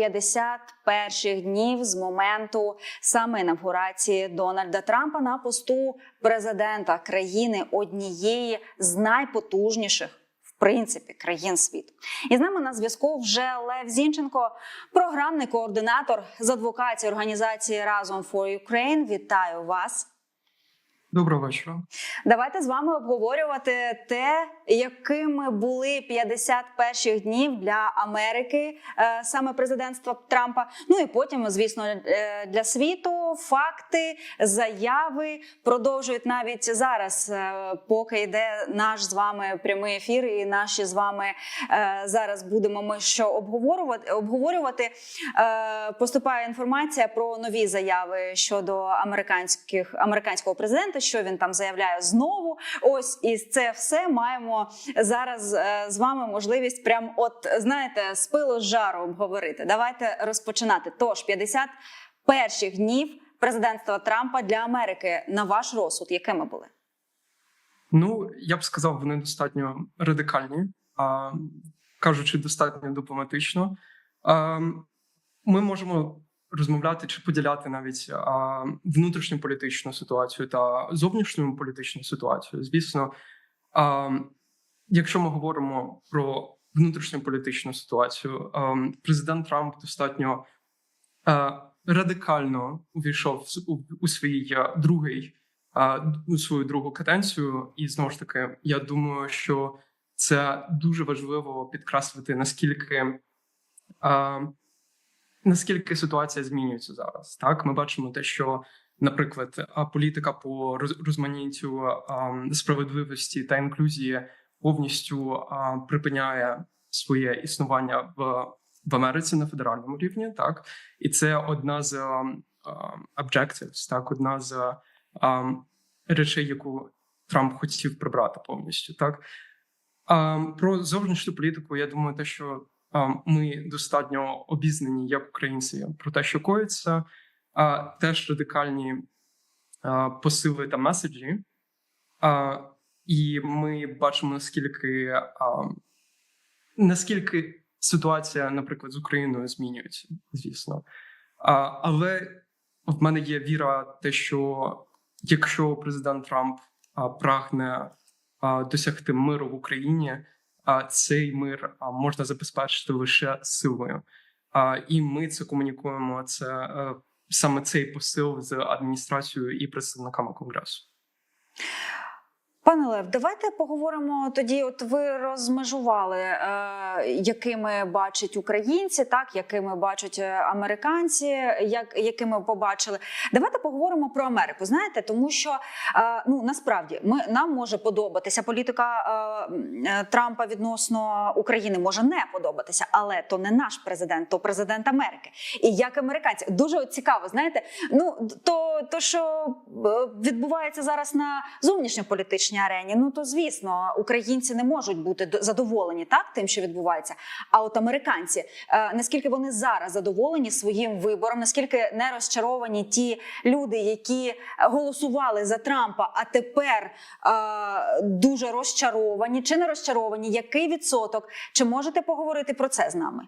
50 перших днів з моменту саме інавгурації Дональда Трампа на посту президента країни однієї з найпотужніших. В принципі, країн світу, і з нами на зв'язку вже Лев Зінченко, програмний координатор з адвокації організації Разом for Ukraine. Вітаю вас. Доброго вечора. Давайте з вами обговорювати те, якими були 50 перших днів для Америки, е, саме президентства Трампа. Ну і потім, звісно, е, для світу факти, заяви продовжують навіть зараз, е, поки йде наш з вами прямий ефір, і наші з вами зараз будемо ми що обговорювати. обговорювати. Поступає інформація про нові заяви щодо американських американського президента що він там заявляє знову. Ось і це все маємо зараз е, з вами можливість, прям от знаєте, з пилу з жару обговорити. Давайте розпочинати. Тож 50 перших днів президентства Трампа для Америки на ваш розсуд, якими були? Ну я б сказав, вони достатньо радикальні, а кажучи, достатньо дипломатично. А, Ми можемо розмовляти чи поділяти навіть а, внутрішню політичну ситуацію та зовнішню політичну ситуацію. Звісно, а, якщо ми говоримо про внутрішню політичну ситуацію, президент Трамп достатньо радикально увійшов у, свій другий. У свою другу каденцію, і знову ж таки, я думаю, що це дуже важливо підкреслити наскільки наскільки ситуація змінюється зараз. Так, ми бачимо те, що, наприклад, політика по розманіттю справедливості та інклюзії повністю припиняє своє існування в. В Америці на федеральному рівні, так і це одна з um, objectives, так одна з um, речей, яку Трамп хотів прибрати повністю. Так um, про зовнішню політику. Я думаю, те, що ми достатньо обізнані як українці про те, що коїться, а теж радикальні посили та меседжі. І ми бачимо наскільки наскільки ситуація, наприклад, з Україною змінюється, звісно. Але в мене є віра, те, що якщо президент Трамп прагне досягти миру в Україні а цей мир можна забезпечити лише силою. А і ми це комунікуємо. Це е, саме цей посил з адміністрацією і представниками конгресу. Пане Лев, давайте поговоримо тоді. От ви розмежували, е, якими бачать українці, так якими бачать е, американці, як якими побачили. Давайте поговоримо про Америку. Знаєте, тому що е, ну насправді ми нам може подобатися політика е, е, Трампа відносно України може не подобатися, але то не наш президент, то президент Америки. І як американці дуже цікаво, знаєте, ну то, то що е, відбувається зараз на зовнішньополітичній арені, ну то звісно, українці не можуть бути задоволені так тим, що відбувається. А от американці, е, наскільки вони зараз задоволені своїм вибором, наскільки не розчаровані ті люди, які голосували за Трампа, а тепер е, дуже розчаровані чи не розчаровані? Який відсоток? Чи можете поговорити про це з нами?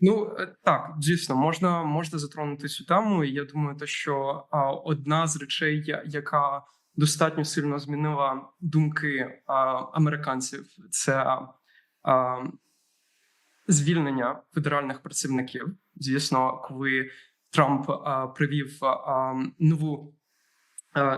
Ну е, так, звісно, можна можна затронути цю тему. Я думаю, те, що одна з речей, яка достатньо сильно змінила думки а, американців. Це а, звільнення федеральних працівників. Звісно, коли Трамп а, привів а, нову.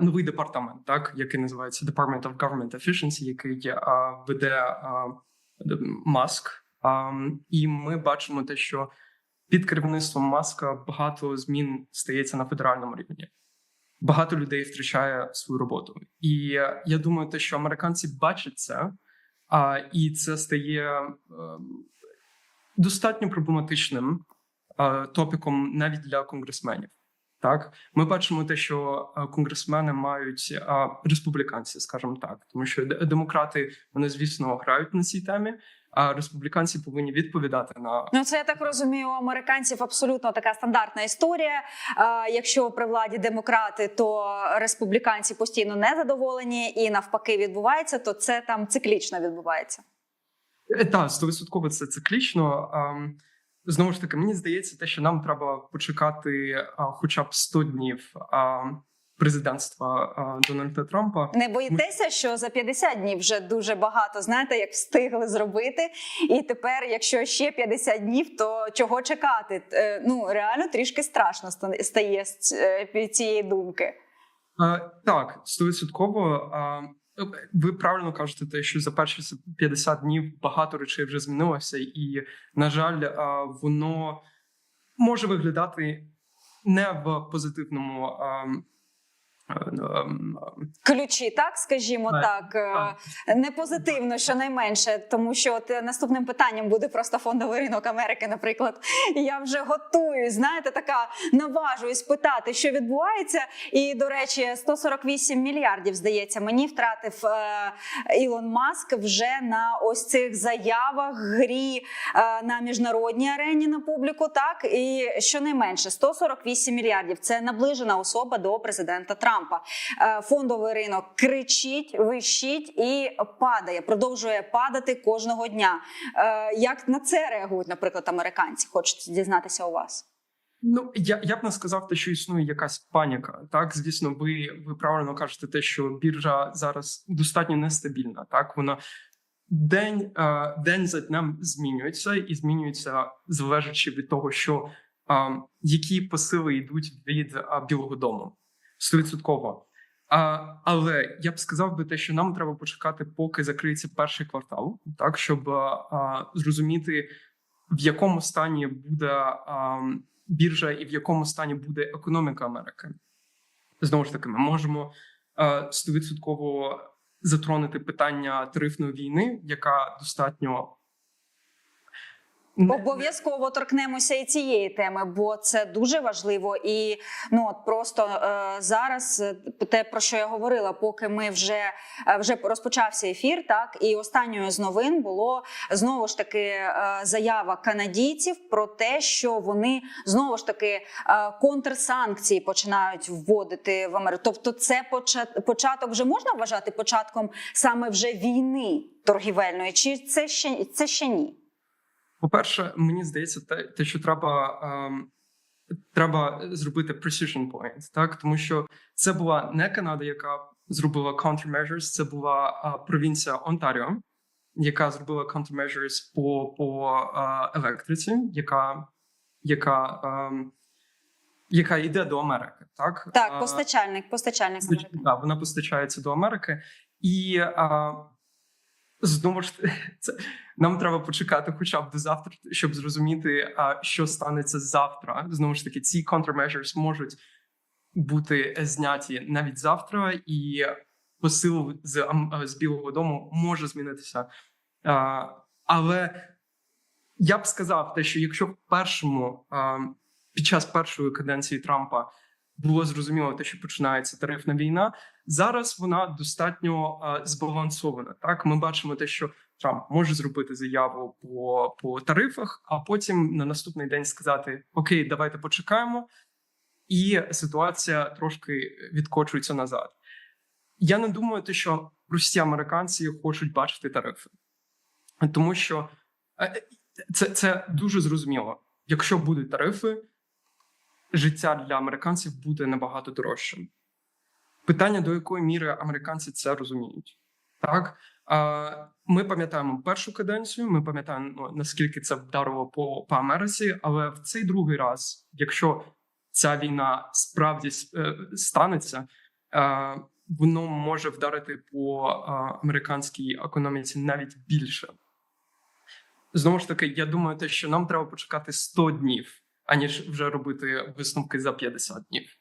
Новий департамент, так який називається Department of Government Efficiency, який а, веде а, Маск. А, і ми бачимо те, що під керівництвом маска багато змін стається на федеральному рівні багато людей втрачає свою роботу. І я думаю, те, що американці бачать це, а і це стає е, достатньо проблематичним е, топіком навіть для конгресменів. Так, ми бачимо те, що е, конгресмени мають а, республіканці, скажімо так, тому що демократи вони звісно грають на цій темі, а республіканці повинні відповідати на ну це я так розумію. У американців абсолютно така стандартна історія. Якщо при владі демократи, то республіканці постійно не задоволені, і навпаки відбувається, то це там циклічно відбувається. Е, так, стовідсотково це циклічно. знову ж таки, мені здається, те, що нам треба почекати а, хоча б 100 днів а, президентства а, Дональда Трампа. Не боїтеся, що за 50 днів вже дуже багато, знаєте, як встигли зробити. І тепер, якщо ще 50 днів, то чого чекати? Е, Ну реально трішки страшно стає з е, цієї думки. А, так, стовідсотково. Ви правильно кажете, те, що за перші 50 днів багато речей вже змінилося, і на жаль, воно може виглядати не в позитивному. А, а, а, Ключі, так скажімо Так, так, так. е, не позитивно, щонайменше, тому що от е, наступним питанням буде просто фондовий ринок Америки, наприклад. Я вже готуюсь, знаєте, така наважуюсь питати, що відбувається. І до речі, 148 мільярдів здається, мені втратив е, Ілон Маск вже на ось цих заявах, грі е, на міжнародній арені на публіку. Так і щонайменше 148 мільярдів. Це наближена особа до президента Трампа. Е, Фондовий ринок кричить, вищить і падає, продовжує падати кожного дня. Е, Як на це реагують, наприклад, американці? Хочеться дізнатися у вас. Ну я, я б не сказав, те, що існує якась паніка. Так, звісно, ви, ви правильно кажете, те, що біржа зараз достатньо нестабільна. Так, вона день, е, день за днем змінюється і змінюється залежачи від того, що які посили йдуть від Білого Дому. Стовідсотково. Але я б сказав би те, що нам треба почекати, поки закриється перший квартал, так щоб а, зрозуміти, в якому стані буде а, біржа і в якому стані буде економіка Америки. Знову ж таки, ми можемо стовідсотково затронути питання тарифної війни, яка достатньо Обов'язково торкнемося і цієї теми, бо це дуже важливо. І ну от просто е, зараз е, те про що я говорила, поки ми вже е, вже розпочався ефір, так і останньою з новин було знову ж таки е, заява канадійців про те, що вони знову ж таки е, контрсанкції починають вводити в Америку. Тобто, це почат- початок вже можна вважати початком саме вже війни торгівельної, чи це ще це ще ні? По-перше, мені здається, те, те що треба, ем, треба зробити precision point, так тому що це була не Канада, яка зробила countermeasures, це була а, провінція Онтаріо, яка зробила countermeasures по, по а, електриці, яка, яка, ем, яка йде до Америки. Так, Так, постачальник, постачальник Постач- Америки. Да, вона постачається до Америки, і а, знову ж це нам треба почекати, хоча б до завтра, щоб зрозуміти, а, що станеться завтра. Знову ж таки, ці countermeasures можуть бути зняті навіть завтра, і посил з, з Білого Дому може змінитися. А, але я б сказав те, що якщо в першому а, під час першої каденції Трампа було зрозуміло те, що починається тарифна війна. Зараз вона достатньо е, збалансована. Так, ми бачимо те, що Трамп може зробити заяву по, по тарифах, а потім на наступний день сказати: Окей, давайте почекаємо, і ситуація трошки відкочується назад. Я не думаю, що прості американці хочуть бачити тарифи, тому що е, це, це дуже зрозуміло. Якщо будуть тарифи, життя для американців буде набагато дорожчим. Питання, до якої міри американці це розуміють. Так ми пам'ятаємо першу каденцію. Ми пам'ятаємо наскільки це вдарило по, по Америці, але в цей другий раз, якщо ця війна справді е, станеться, е, воно може вдарити по е, американській економіці навіть більше. Знову ж таки, я думаю, те, що нам треба почекати 100 днів, аніж вже робити висновки за 50 днів.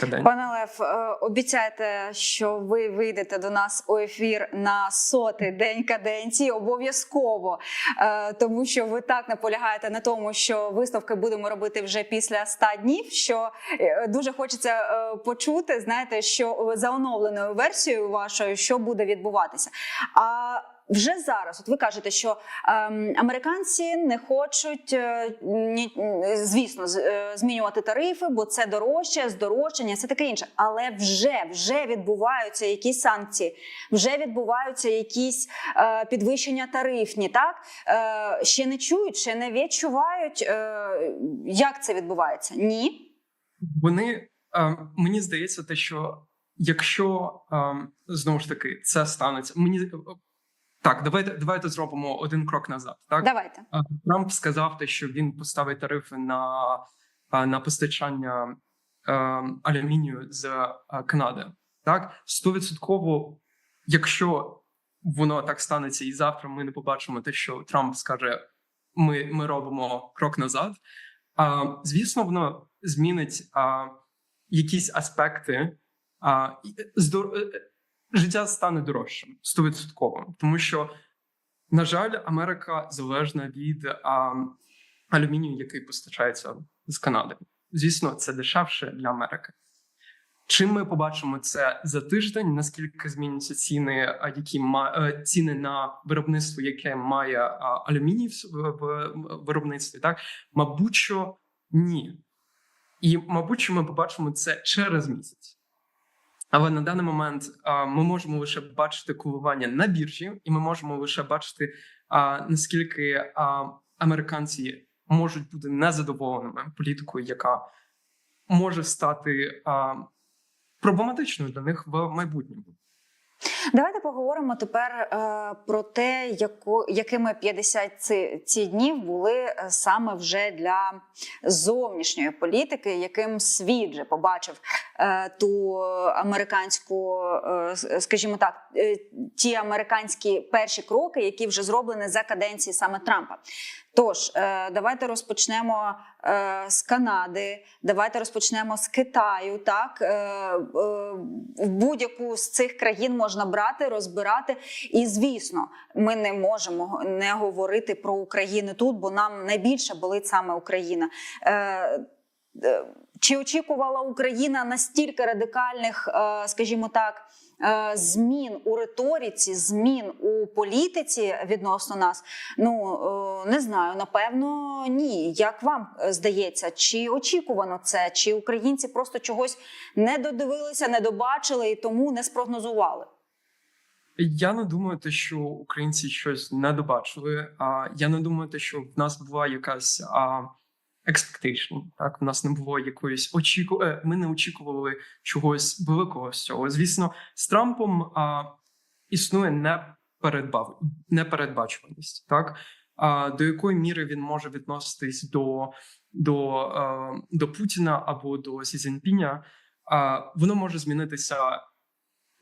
Пане Лев, е, обіцяйте, що ви вийдете до нас у ефір на сотий день каденції. Обов'язково, Е, тому що ви так наполягаєте на тому, що виставки будемо робити вже після 100 днів. Що е, дуже хочеться почути, знаєте, що за оновленою версією вашою, що буде відбуватися. А вже зараз, от ви кажете, що ем, американці не хочуть, е, звісно, е, змінювати тарифи, бо це дорожче, здорожчання, все таке інше. Але вже, вже відбуваються якісь санкції, вже відбуваються якісь е, підвищення тарифні. Так ще не чують, ще не відчувають, як це відбувається. Ні. Вони мені здається, те, що якщо е, знову ж таки це станеться, мені так, давайте давайте зробимо один крок назад. Так Давайте. Е, Трамп сказав те, що він поставить тарифи на, е, на постачання е, алюмінію з е, Канади. Так, стовідсотково, якщо воно так станеться, і завтра ми не побачимо те, що Трамп скаже: ми, ми робимо крок назад. А, звісно, воно змінить а, якісь аспекти. А, е, е, життя стане дорожчим стовідсотково, тому що, на жаль, Америка залежна від а, алюмінію, який постачається з Канади. Звісно, це дешевше для Америки. Чим ми побачимо це за тиждень? Наскільки зміняться ціни, які е, ціни на виробництво, яке має алюміній в виробництві? Так, мабуть, що ні. І, мабуть, що ми побачимо це через місяць. Але на даний момент ми можемо лише бачити коливання на біржі, і ми можемо лише бачити, наскільки американці можуть бути незадоволеними політикою, яка може стати проблематичною для них в майбутньому. Давайте поговоримо тепер е, про те, яко, якими 50 ці, ці днів були е, саме вже для зовнішньої політики, яким світ вже побачив е, ту американську, скажімо так, ті американські перші кроки, які вже зроблені за каденції саме Трампа. Тож давайте розпочнемо з Канади, давайте розпочнемо з Китаю. Так в будь-яку з цих країн можна розбирати. І звісно, ми не можемо не говорити про Україну тут, бо нам найбільше болить саме Україна. Е, е, чи очікувала Україна настільки радикальних, е, скажімо так, змін у риториці, змін у політиці відносно нас? Ну не знаю, напевно, ні. Як вам здається, чи очікувано це, чи українці просто чогось не додивилися, не добачили і тому не спрогнозували? Я не думаю, те, що українці щось не добачили. А я не думаю, те, що в нас була якась а, expectation, Так, в нас не було якоїсь очіку. е, Ми не очікували чогось великого з цього. Звісно, з Трампом а, існує непередбав... непередбачуваність, так а, до якої міри він може відноситись до, до, а, до Путіна або до Сі Цзіньпіня, а, воно може змінитися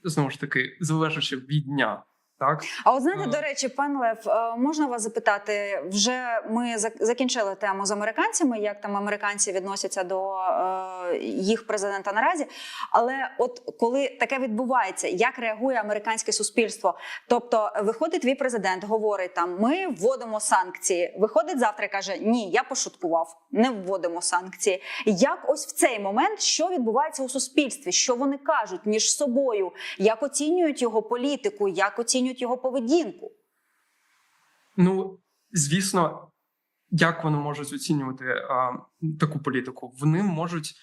знову ж таки, залежачи від дня. Так, А от знаєте, Е. до речі, пан Лев, е, можна вас запитати? Вже ми закінчили тему з американцями, як там американці відносяться до е, їх президента наразі. Але от коли таке відбувається, як реагує американське суспільство? Тобто, виходить твій президент, говорить там: ми вводимо санкції. Виходить завтра і каже: Ні, я пошуткував, не вводимо санкції. Як ось в цей момент що відбувається у суспільстві? Що вони кажуть між собою? Як оцінюють його політику, як оцінюють його поведінку? ну звісно, як вони можуть оцінювати а, таку політику? Вони можуть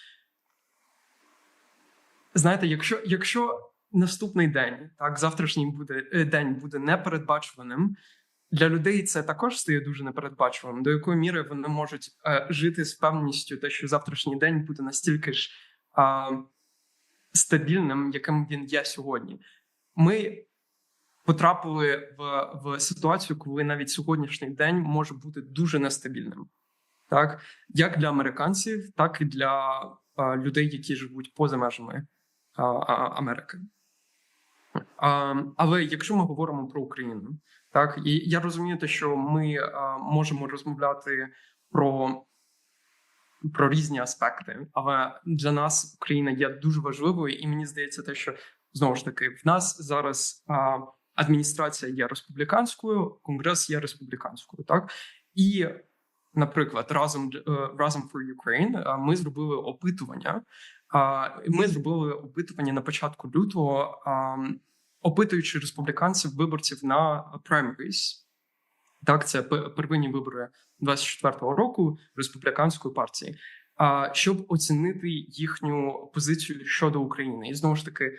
знаєте, якщо, якщо наступний день, так завтрашній буде е, день буде непередбачуваним. Для людей це також стає дуже непередбачуваним, до якої міри вони можуть е, жити з певністю, те, що завтрашній день буде настільки ж а, стабільним, яким він є сьогодні. Ми потрапили в, в ситуацію, коли навіть сьогоднішній день може бути дуже нестабільним, так як для американців, так і для а, людей, які живуть поза межами а, а, Америки. А, але якщо ми говоримо про Україну, так і я розумію, те, що ми а, можемо розмовляти про. Про різні аспекти, але для нас Україна є дуже важливою, і мені здається, те, що знову ж таки в нас зараз а, адміністрація є республіканською, конгрес є республіканською, так і, наприклад, разом е, разом for Ukraine ми зробили опитування. Ми зробили опитування на початку лютого. опитуючи республіканців виборців на primaries, так, це первинні вибори 24-го року республіканської партії, щоб оцінити їхню позицію щодо України. І знову ж таки,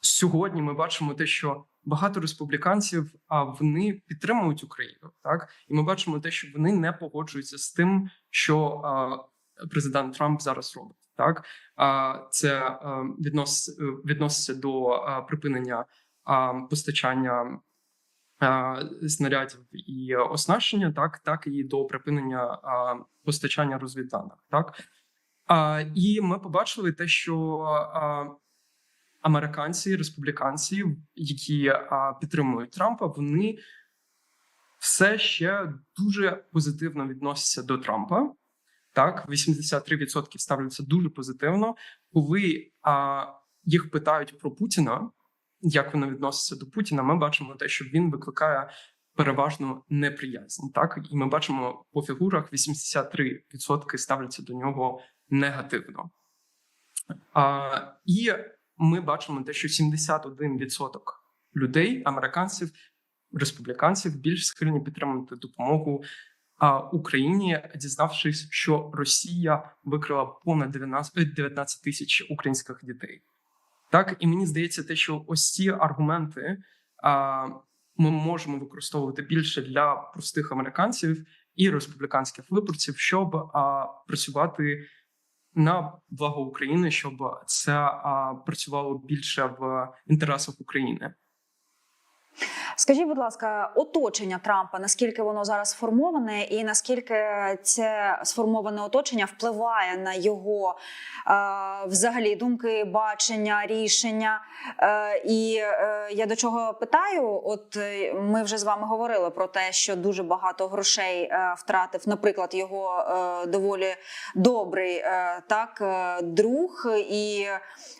сьогодні ми бачимо те, що багато республіканців а вони підтримують Україну, так і ми бачимо те, що вони не погоджуються з тим, що а, президент Трамп зараз робить. Так а, це а, віднос, відноситься до а, припинення а, постачання снарядів і оснащення, так так і до припинення а, постачання розвідданих. Так а, і ми побачили те, що а, американці, республіканці, які підтримують Трампа, вони все ще дуже позитивно відносяться до Трампа. Так, 83% ставляться дуже позитивно. Коли а, їх питають про Путіна, як вони відносяться до Путіна, ми бачимо те, що він викликає переважно неприязнь. Так, і ми бачимо по фігурах 83% ставляться до нього негативно. А, і ми бачимо те, що 71% людей, американців, республіканців, більш схильні підтримувати допомогу Україні, дізнавшись, що Росія викрила понад 19 е, 19 тисяч українських дітей. Так, і мені здається, те, що ось ці аргументи а, ми можемо використовувати більше для простих американців і республіканських виборців, щоб а, працювати на благо України, щоб це працювало більше в інтересах України. Скажіть, будь ласка, оточення Трампа, наскільки воно зараз сформоване, і наскільки це сформоване оточення впливає на його е, взагалі думки, бачення, рішення? Е, і е, я до чого питаю? От е, ми вже з вами говорили про те, що дуже багато грошей е, втратив, наприклад, його е, доволі добрий е, так е, друг, і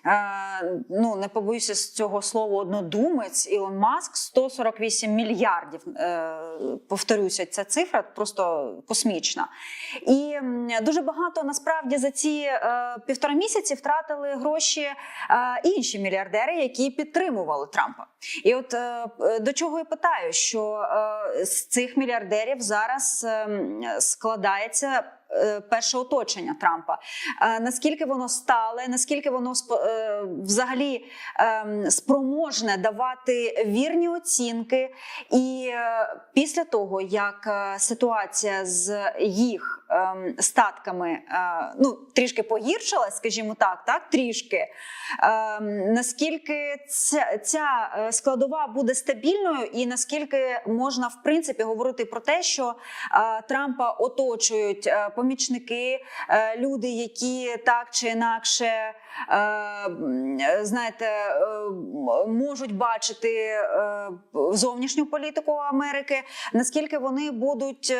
е, ну не побоюся з цього слова однодумець Ілон Маск 148 мільярдів. Е, повторюся, ця цифра просто космічна. І дуже багато насправді за ці е, півтора місяці втратили гроші е, інші мільярдери, які підтримували Трампа. І от до чого і питаю, що з цих мільярдерів зараз е, складається. Е, Перше оточення Трампа. Е, Наскільки воно стале, наскільки воно е, взагалі ем, спроможне давати вірні оцінки, і після того, як ситуація з їх ем, статками ну трішки погіршилась, скажімо так, так трішки. Ем, наскільки ця, ця складова буде стабільною, і наскільки можна в принципі говорити про те, що Трампа оточують е, помічники, е, люди, які так чи інакше. е, Знаєте, е, можуть бачити зовнішню політику Америки, наскільки вони будуть,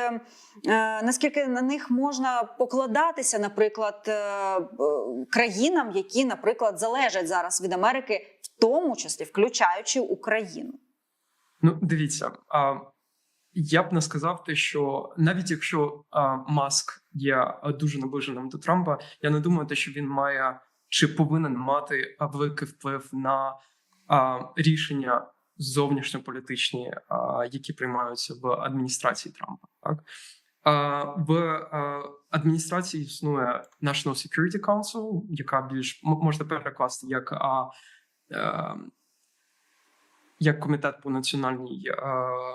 наскільки на них можна покладатися, наприклад, країнам, які, наприклад, залежать зараз від Америки, в тому числі включаючи Україну. Ну, дивіться, я б не сказав те, що навіть якщо а, Маск є дуже наближеним до Трампа, я не думаю, те, що він має чи повинен мати великий вплив на а, рішення зовнішньополітичні, а, які приймаються в адміністрації Трампа. Так а, в а, адміністрації існує National Security Council, яка більш можна перекласти як а, е, як комітет по національній е, е,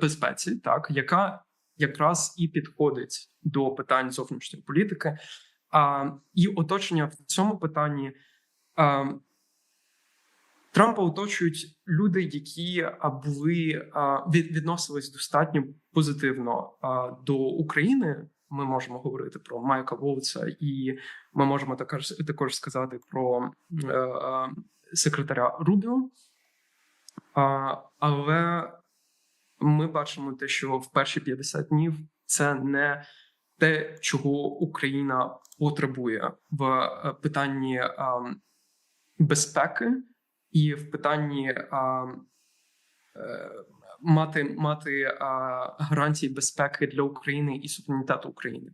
безпеці, так яка якраз і підходить до питань зовнішньої політики, а, і оточення в цьому питанні. А, Трампа оточують люди, які були відносились достатньо позитивно до України. Ми можемо говорити про Майка Волца, і ми можемо також також сказати про е, е, секретаря Рубіо. Але ми бачимо те, що в перші 50 днів це не те, чого Україна потребує в е, питанні а, безпеки і в питанні а, е, мати, мати а, гарантії безпеки для України і суверенітету України.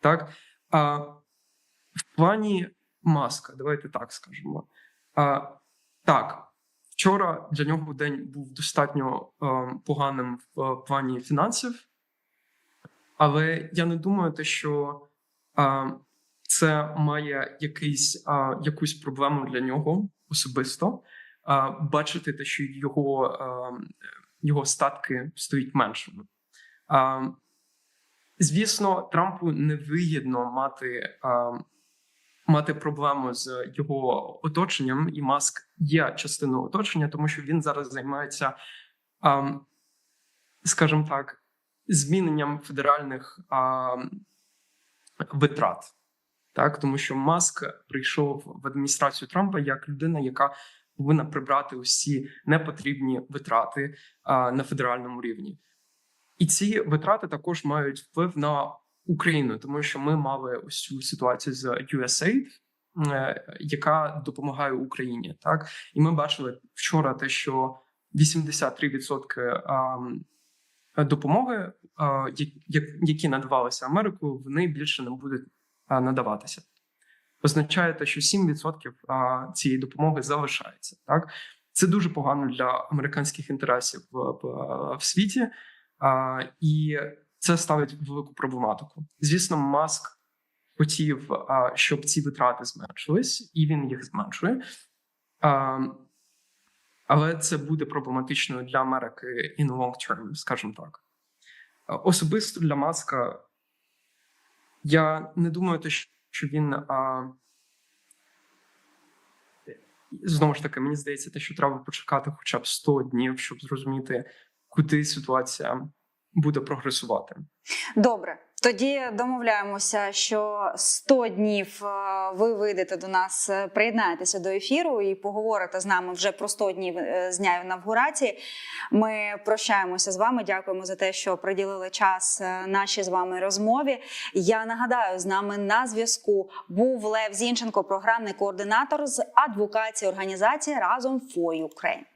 Так а, в плані маска, давайте так скажемо. А, Так, вчора для нього день був достатньо е, поганим в е, плані фінансів, але я не думаю, те, що е, це має якийсь, якусь проблему для нього особисто. Бачити те, що його, його статки стають меншими. Звісно, Трампу невигідно мати. Е, мати проблему з його оточенням, і Маск є частиною оточення, тому що він зараз займається, ам, скажімо так, зміненням федеральних ам, витрат. Так, тому що Маск прийшов в адміністрацію Трампа як людина, яка повинна прибрати усі непотрібні витрати а, на федеральному рівні. І ці витрати також мають вплив на Україну, тому що ми мали ось цю ситуацію з USAID, е, яка допомагає Україні. Так і ми бачили вчора те, що 83% ам, допомоги, які надавалися Америку, вони більше не будуть надаватися. Означає те, що 7% цієї допомоги залишається. Так це дуже погано для американських інтересів в, в, в світі. І це ставить велику проблематику. Звісно, Маск хотів, щоб ці витрати зменшились, і він їх зменшує. Але це буде проблематично для Америки in long term, скажімо так. Особисто для Маска я не думаю, що він. Знову ж таки, мені здається, те, що треба почекати хоча б 100 днів, щоб зрозуміти, куди ситуація буде прогресувати. Добре, тоді домовляємося, що 100 днів е, ви вийдете до нас, е, приєднаєтеся до ефіру і поговорите з нами вже про 100 днів е, з дня інавгурації. Ми прощаємося з вами. Дякуємо за те, що приділили час нашій з вами розмові. Я нагадаю, з нами на зв'язку був Лев Зінченко, програмний координатор з адвокації організації разом for Ukraine.